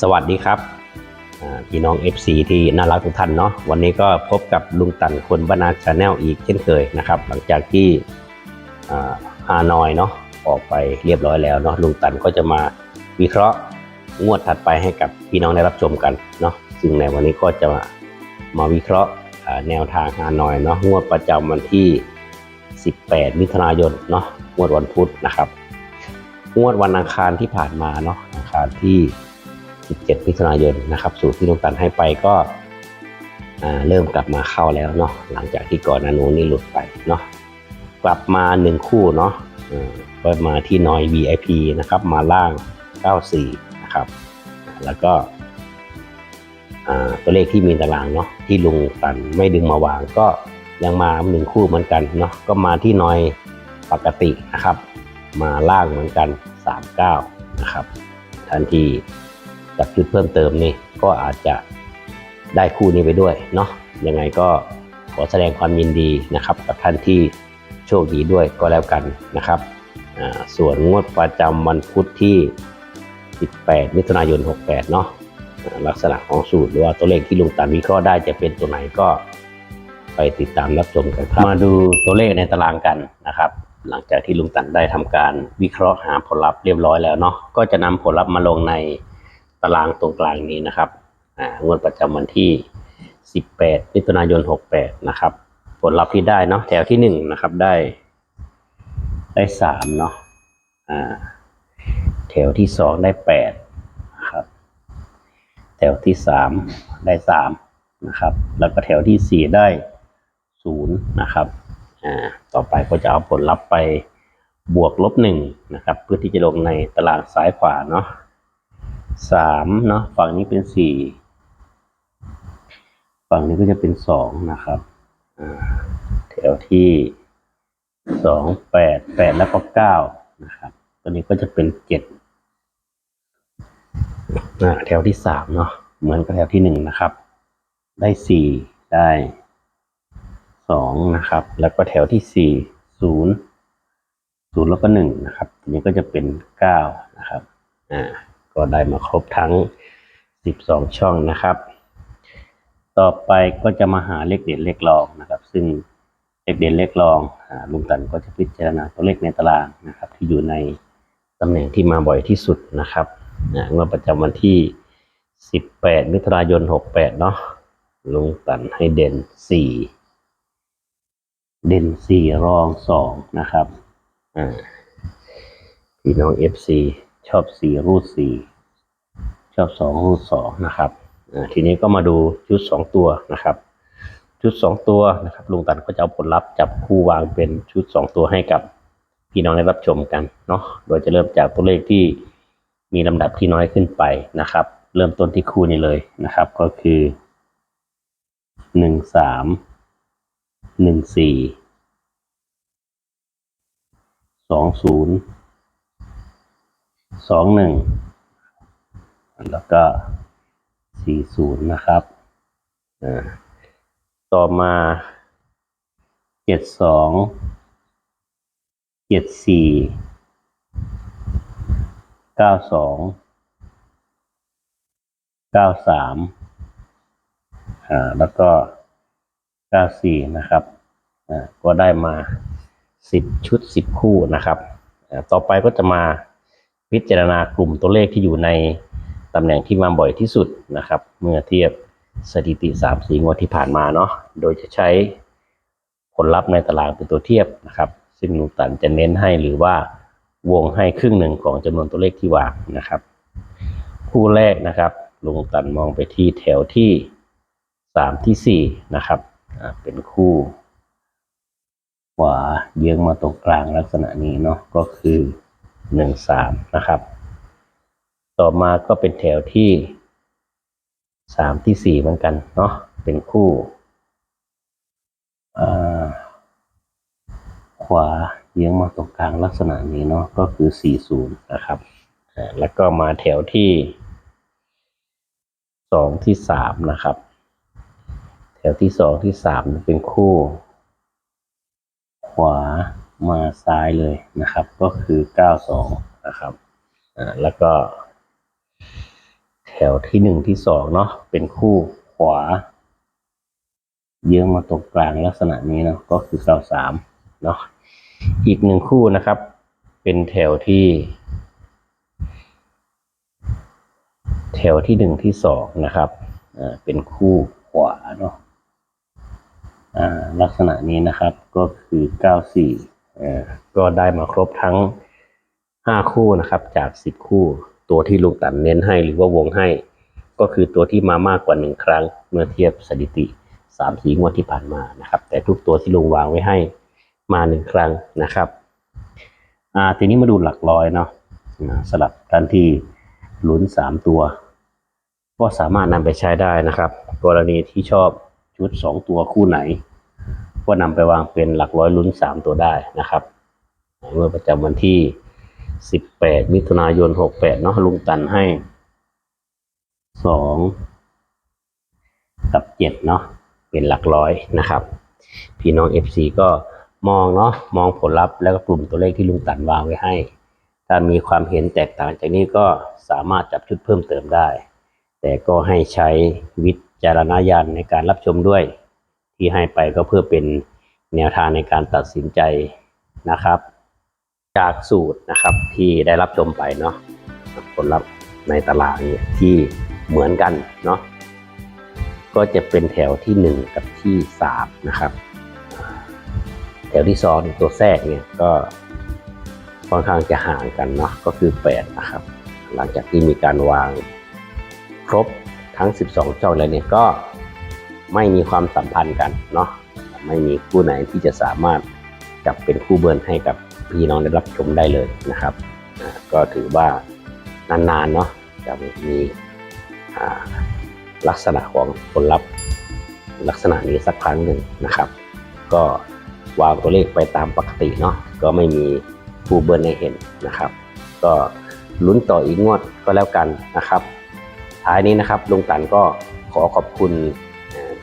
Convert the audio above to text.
สวัสดีครับพี่น้อง FC ที่น่ารักทุกท่านเนาะวันนี้ก็พบกับลุงตันคนบรรณาชาแนลอีกเช่นเคยนะครับ หลังจากที่ฮานอยเนาะออกไปเรียบร้อยแล้วเนาะลุงตันก็จะมาวิเคราะห์งวดถัดไปให้กับพี่น้องได้รับชมกันเนาะซึ่งในวันนี้ก็จะมามาวิเคราะห์แนวทางฮานอยเนาะงวดประจำวันที่ 18 มิถุนายนเนาะงวดวันพุธนะครับ งวดวันอังคารที่ผ่านมาเนาะอังคารที่ 17 มิถุนายนนะครับ สูตรที่ลุงตันให้ไปก็เริ่มกลับมาเข้าแล้วเนาะหลังจากที่ก่อนนานูนนี่หลุดไปเนาะกลับมาหนึ่งคู่เนาะอ่าก็มาที่นอย VIP นะครับ มาล่าง 94 นะครับ แล้วก็ตัวเลขที่มีตารางเนาะที่ลุงตันไม่ดึงมาวางก็ยังมาหนึ่งคู่เหมือนกันเนาะก็มาที่นอยปกตินะครับ มาล่างเหมือนกัน 39 นะครับ ทันที จับจุดเพิ่มเติมนี่ก็อาจจะได้คู่นี้ไปด้วยเนาะยังไงก็ขอแสดงความยินดีนะครับกับท่านที่โชคดีด้วยก็แล้วกันนะครับ ส่วนงวดประจำวันพุธที่ 18 มิถุนายน 68 เนาะลักษณะของสูตรหรือว่าตัวเลขที่ลุงตันวิเคราะห์ได้จะเป็นตัวไหนก็ไปติดตามรับชมกันครับ มาดูตัวเลขในตารางกันนะครับ หลังจากที่ลุงตันได้ทำการวิเคราะห์หาผลลัพธ์เรียบร้อยแล้วเนาะก็จะนำผลลัพธ์มาลงใน ตารางตรงกลางนี้นะครับงวดประจำวันที่ 18มิถุนายน 68 นะครับ ผลลัพธ์ที่ได้เนาะแถวที่ 1 นะครับได้ ได้3เนาะแถวที่ 2 ได้8ครับ แถวที่ 3 ได้3นะครับ แล้วก็แถวที่ 4 ได้0นะครับต่อไปก็จะเอาผลลัพธ์ไปบวกลบหนึ่งนะครับ เพื่อที่จะลงในตารางซ้ายขวาเนาะ สามเนาะฝั่งนี้เป็นสี่ฝั่งนี้ก็จะเป็นสองนะครับแถวที่สองแปดแปดแล้วก็เก้านะครับ ตัวนี้ก็จะเป็นเจ็ดแถวที่สามเนาะเหมือนกับแถวที่หนึ่งนะครับ ได้สี่ได้สองนะครับ แล้วก็แถวที่สี่ศูนย์ศูนย์แล้วก็หนึ่งนะครับทีนี้ก็จะเป็นเก้านะครับ อ่า ก็ได้มาครบทั้งสิบสองช่องนะครับ ต่อไปก็จะมาหาเลขเด่นเลขรองนะครับ ซึ่งเลขเด่นเลขรองลุงตันก็จะพิจารณาตัวเลขในตารางนะครับ ที่อยู่ในตำแหน่งที่มาบ่อยที่สุดนะครับอ่างวดประจำวันที่สิบแปดมิถุนายนหกแปดเนาะลุงตันให้เด่นสี่เด่นสี่รองสองนะครับ อ่าพี่น้อง FC ชอบสี่รูดสี่ชอบสองรูดสองนะครับทีนี้ก็มาดูชุดสองตัวนะครับชุดสองตัวนะครับลุงตันก็จะเอาผลลัพธ์จับคู่วางเป็นชุดสองตัวให้กับพี่น้องได้รับชมกันเนาะโดยจะเริ่มจากตัวเลขที่มีลำดับที่น้อยขึ้นไปนะครับ เริ่มต้นที่คู่นี้เลยนะครับ ก็คือหนึ่งสามหนึ่งสี่สองศูนย์ สองหนึ่งแล้วก็สี่ศูนย์นะครับต่อมาเจ็ดสองเจ็ดสี่เก้าสองเก้าสามอ่าแล้วก็94นะครับอ่าก็ได้มา10ชุด10คู่นะครับ ต่อไปก็จะมา พิจารณากลุ่มตัวเลขที่อยู่ในตำแหน่งที่มาบ่อยที่สุดนะครับ เมื่อเทียบสถิติ3 4งวดที่ผ่านมาเนาะโดยจะใช้ผลลัพธ์ในตารางเป็นตัวเทียบนะครับ ซึ่งลุงตันจะเน้นให้หรือว่าวงให้ครึ่งหนึ่งของจำนวนตัวเลขที่วางนะครับ คู่แรกนะครับลุงตันมองไปที่แถวที่สามที่สี่นะครับเป็นคู่ขวาเยื้องมาตรงกลางลักษณะนี้เนาะก็คือ หนึ่งสามนะครับ ต่อมาก็เป็นแถวที่สามที่สี่เหมือนกันเนาะเป็นคู่ขวาเยื้องมาตรงกลางลักษณะนี้เนาะก็คือสี่ศูนย์นะครับแล้วก็มาแถวที่สองที่สามนะครับ แถวที่สองที่สามเป็นคู่ ขวา มาซ้ายเลยนะครับ ก็คือเก้าสองนะครับอ่าแล้วก็ แถวที่หนึ่งที่สองเนาะเป็นคู่ขวา เยื้องมาตรงกลางลักษณะนี้เนาะก็คือเก้าสามเนาะอีกหนึ่งคู่นะครับ เป็นแถวที่ แถวที่หนึ่งที่สองนะครับอ่าเป็นคู่ขวาเนาะอ่าลักษณะนี้นะครับก็คือเก็ได้มาครบทั้งห้าคู่นะครับ จากสิบคู่ ตัวที่ลุงตันเน้นให้หรือว่าวงให้ ก็คือตัวที่มามากกว่าหนึ่งครั้ง เมื่อเทียบสถิติสามสีงวดที่ผ่านมานะครับ แต่ทุกตัวที่ลุงวางไว้ให้มาหนึ่งครั้งนะครับอ่าทีนี้มาดูหลักร้อยเนาะสลับท่านที่ลุ้นสามตัว ก็สามารถนำไปใช้ได้นะครับ กรณีที่ชอบชุดสองตัวคู่ไหน ก็นำไปวางเป็นหลักร้อยลุ้นสามตัวได้นะครับ เมื่อประจำวันที่ 18 มิถุนายน 68 เนาะลุงตันให้ 2 กับ 7 เนาะเป็นหลักร้อยนะครับ พี่น้อง FC ก็มองเนาะมองผลลัพธ์แล้วก็กลุ่มตัวเลขที่ลุงตันวางไว้ให้ ถ้ามีความเห็นแตกต่างจากนี้ก็สามารถจับชุดเพิ่มเติมได้ แต่ก็ให้ใช้วิจารณญาณในการรับชมด้วย ที่ให้ไปก็เพื่อเป็นแนวทางในการตัดสินใจนะครับ จากสูตรนะครับที่ได้รับชมไปเนาะผลลัพธ์ในตารางเนี่ยที่เหมือนกันเนาะก็จะเป็นแถวที่หนึ่งกับที่สามนะครับ แถวที่สองตัวแทรกเนี่ยก็ค่อนข้างจะห่างกันเนาะก็คือแปดนะครับ หลังจากที่มีการวางครบทั้ง 12 ช่องแล้วเนี่ยก็ ไม่มีความสัมพันธ์กันเนาะไม่มีคู่ไหนที่จะสามารถจับเป็นคู่เบิร์นให้กับพี่น้องได้รับชมได้เลยนะครับก็ถือว่านานๆเนาะจะมีลักษณะของผลลัพธ์ลักษณะนี้สักครั้งหนึ่งนะครับ ก็วางตัวเลขไปตามปกติเนาะก็ไม่มีคู่เบิร์นให้เห็นนะครับ ก็ลุ้นต่ออีกงวดก็แล้วกันนะครับท้ายนี้นะครับลุงตันก็ขอขอบคุณ